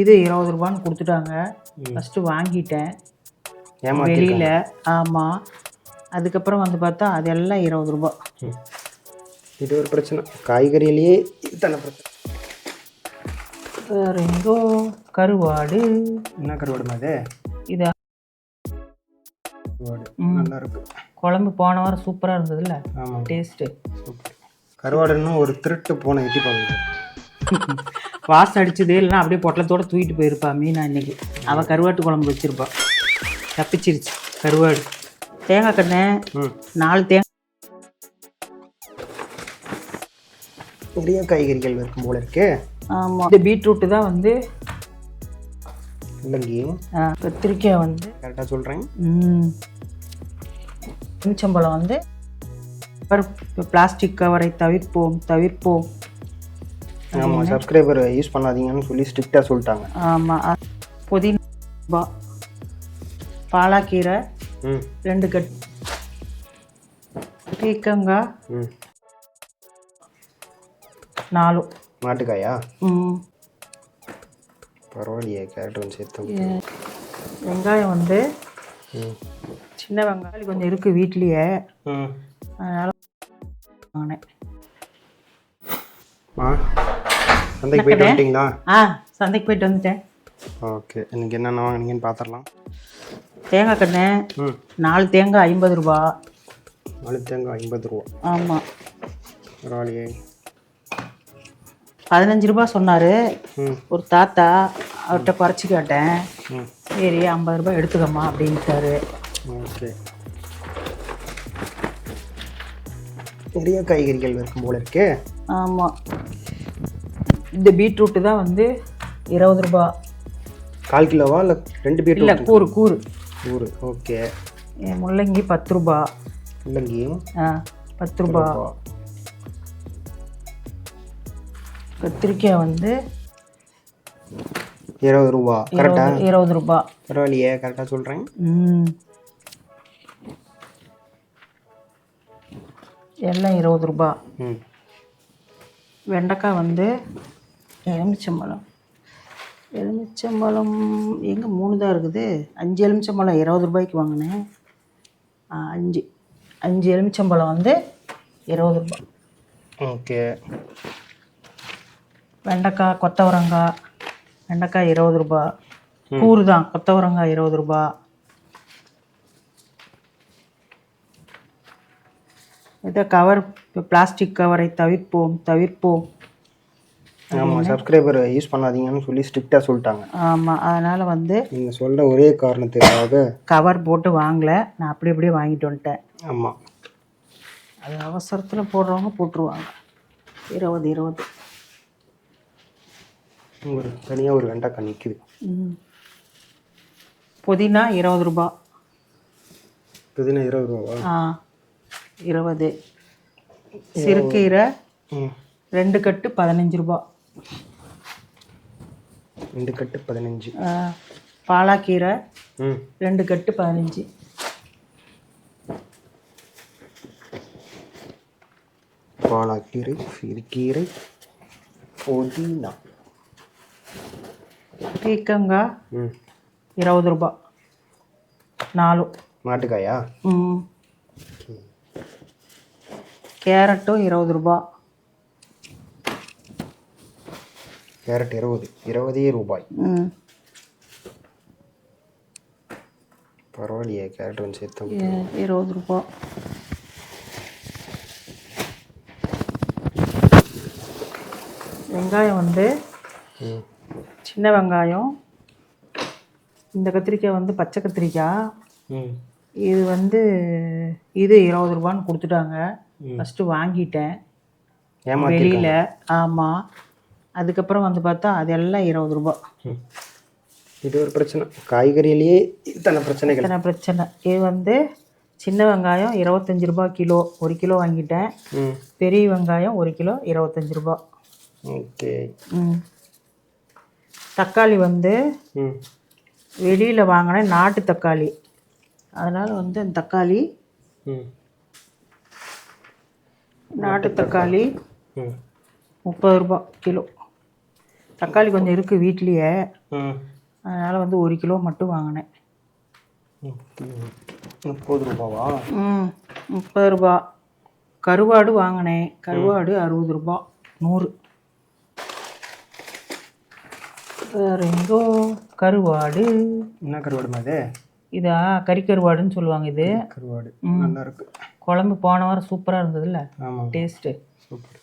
இது இருபது ரூபான்னு கொடுத்துட்டாங்க. ஃபஸ்ட்டு வாங்கிட்டேன். வெளியில் ஆமாம் அதுக்கப்புறம் வந்து பார்த்தா அதெல்லாம் இருபது ரூபா. இது ஒரு பிரச்சனை. காய்கறியிலேயே இத்தனை பிரச்சனை. வேறு எங்கோ கருவாடு. என்ன கருவாடு அது இதா. நல்லா இருக்கு. குழம்பு போன வாரம் சூப்பராக இருந்ததுல்ல. டேஸ்ட்டு கருவாடுன்னு ஒரு திருட்டு போன எட்டி பார்க்குது. வாசம் அடிச்சது இல்லைன்னா அப்படியே பொட்டலத்தோட தூக்கிட்டு போயிருப்பா மீனா இன்னைக்கு. அவள் கருவாட்டு குழம்பு வச்சிருப்பா. தப்பிச்சிருச்சு. கருவாடு. தேங்காய் கண்ணு. நாலு தேங்காய் நிறைய காய்கறிகள் இருக்கும் போல இருக்கு. ஆமாம் இந்த பீட்ரூட்டு தான் வந்து ஆ, கத்திரிக்காய் வந்து கரெக்டாக சொல்கிறேன் எலுமிச்சம்பழம் வந்து பிளாஸ்டிக் கவரை தவிர்ப்போம் தவிர்ப்போம். ஆமாம் சப்ஸ்கிரைபர் யூஸ் பண்ணாதீங்கன்னு சொல்லி ஸ்ட்ரிக்டாக சொல்லிட்டாங்க. ஆமாம் புதினா பாலாக்கீரை ரெண்டு கட் பீக்கங்காய் ம். நாலும் மாட்டுக்காயா? ம், பரவாயில்லையே கேரட் வந்து சேர்த்து வெங்காயம் வந்து சின்ன வெங்காயம் கொஞ்சம் இருக்குது வீட்லேயே. அதனால் வாங்கினேன். சந்தைக்கு போயிட்டு வந்துட்டீங்களா? ஆ சந்தைக்கு போயிட்டு வந்துட்டேன். ஓகே இன்னைக்கு என்னென்ன வாங்குனீங்கன்னு பார்த்துடலாம் தேங்காய் கண்ணு நாலு தேங்காய் ஐம்பது ரூபா. நாலு தேங்காய் ஐம்பது ரூபா. ஆமாம் பரவாயில்லையே. பதினஞ்சு ரூபா சொன்னார். ஒரு தாத்தா அவர்கிட்ட குறைச்சி கேட்டேன். சரி ஐம்பது ரூபாய் எடுத்துக்கம்மா அப்படின்ட்டாரு. ஓகே. நிறைய காய்கறிகள் இருக்கும் போல இருக்கு. ஆமாம் இந்த பீட்ரூட்டு தான் வந்து இருபது ரூபா. கால் கிலோவா இல்லை ரெண்டு இல்லை கூறு கூறு. ஊர் ஓகே. முள்ளங்கி பத்து ரூபா. இல்லைங்கியும் ஆ பத்து ரூபா. கத்திரிக்காய் வந்து இருபது ரூபா. கரெக்டா? இருபது இருபது ரூபா. பரவாயில்லையே கரெக்டாக சொல்கிறேன் ம். எல்லாம் இருபது ரூபா. ம். வெண்டைக்காய் வந்து எலுமிச்சம்பழம். எலுமிச்சம்பழம் எங்கே மூணு தான் இருக்குது. அஞ்சு எலுமிச்சம்பழம் இருபது ரூபாய்க்கு வாங்கினேன். அஞ்சு. அஞ்சு எலுமிச்சம்பழம் வந்து இருபது ரூபாய் ஓகே. வெண்டைக்காய் கொத்தவரங்காய் வெண்டைக்காய் இருபது ரூபாய் கூறு தான் கொத்தவரங்காய் இருபது ரூபாய் இதை கவர் பிளாஸ்டிக் கவரை தவிர்ப்போம் தவிர்ப்போம். ஆமாம் சப்ஸ்கிரைபர் யூஸ் பண்ணாதீங்கன்னு சொல்லி ஸ்ட்ரிக்டாக சொல்லிட்டாங்க. ஆமாம் அதனால் வந்து நீங்கள் சொல்கிற ஒரே காரணத்துக்காக கவர் போட்டு வாங்கலை. நான் அப்படி அப்படியே வாங்கிட்டு வந்துட்டேன். ஆமாம் அது அவசரத்தில் போடுறவங்க போட்டுருவாங்க. இருபது இருபது. ஒரு தனியாக ஒரு வெண்டைக்காய் நிற்குது. புதினா இருபது ரூபா. புதினா இருபது ரூபாவா? ஆ இருபது. சிறுக்கீரை ம். ரெண்டு கட்டு பதினஞ்சு ரூபா. ரெண்டு கட்டு பதினஞ்சு. பாலாக்கீரை ரெண்டு கட்டு பதினஞ்சு. பாலாக்கீரை சிறுகீரை புதினா. பீக்கங்காய் இருபது ரூபா. நாலும் மாட்டுக்காயா? ம். கேரட்டும் இருபது ரூபா. கேரட் இருபது. இருபதே ரூபாய். பரவாயில்லையே கேரட் வந்து சேர்த்து இருபது ரூபா. வெங்காயம் வந்து சின்ன வெங்காயம். இந்த கத்திரிக்காய் வந்து பச்சை கத்திரிக்காய். இது வந்து இது இருபது ரூபான்னு கொடுத்துட்டாங்க. ஃபஸ்ட்டு வாங்கிட்டேன். வெளியில் ஆமாம் அதுக்கப்புறம் வந்து பார்த்தா அதெல்லாம் இருபது ரூபா. இது ஒரு பிரச்சனை. காய்கறியிலேயே இத்தனை பிரச்சனைகள். இத்தனை பிரச்சனை. இது வந்து சின்ன வெங்காயம் இருபத்தஞ்சி ரூபா கிலோ ஒரு கிலோ வாங்கிட்டேன். பெரிய வெங்காயம் ஒரு கிலோ இருபத்தஞ்சி ரூபா. ஓகே. ம். தக்காளி வந்து வெளியில் வாங்கினேன் நாட்டு தக்காளி. அதனால் வந்து அந்த தக்காளி ம். நாட்டு தக்காளி முப்பது ரூபா கிலோ. தக்காளி கொஞ்சம் இருக்குது வீட்லேயே. அதனால் வந்து ஒரு கிலோ மட்டும் வாங்கினேன். முப்பது ரூபாவா? ம் முப்பது ரூபா. கருவாடு வாங்கினேன். கருவாடு அறுபது ரூபா. நூறு. வேறு எங்கோ? கருவாடு. என்ன கருவாடு மாதிரி இதா? கறி கருவாடுன்னு சொல்லுவாங்க இது. கருவாடு. நல்லா இருக்கு குழம்பு போன வாரம் சூப்பராக இருந்ததுல்ல? டேஸ்ட்டு. சூப்பர்.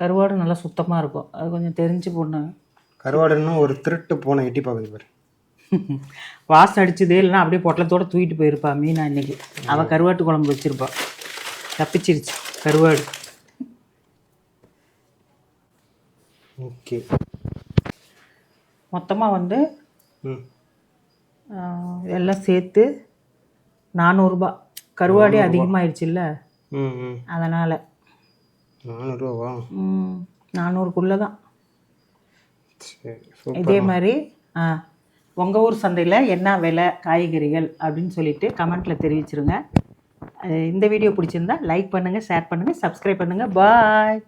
கருவாடு நல்லா சுத்தமாக இருக்கும். அது கொஞ்சம் தெரிஞ்சு போடணும். கருவாடுன்னு ஒரு திருட்டு போன எட்டி பார்க்குது பாரு. வாசம் அடிச்சது இல்லைன்னா அப்படியே பொட்டலத்தோட தூக்கிட்டு போயிருப்பா மீனா இன்னைக்கு. அவள் கருவாட்டு குழம்பு வச்சிருப்பா. தப்பிச்சிருச்சு. கருவாடு. ஓகே. மொத்தமாக வந்து எல்லாம் சேர்த்து நானூறுரூபா கருவாடே அதிகமாகிடுச்சுல்ல அதனால். நானூறுரூவா நானூறுக்குள்ளே தான் இதே மாதிரி உங்கள் ஊர் சந்தையில் என்ன விலை காய்கறிகள் அப்படின்னு சொல்லிட்டு கமெண்ட்டில் தெரிவிச்சிருங்க. இந்த வீடியோ பிடிச்சிருந்தா லைக் பண்ணுங்கள் ஷேர் பண்ணுங்கள் சப்ஸ்கிரைப் பண்ணுங்கள் பாய்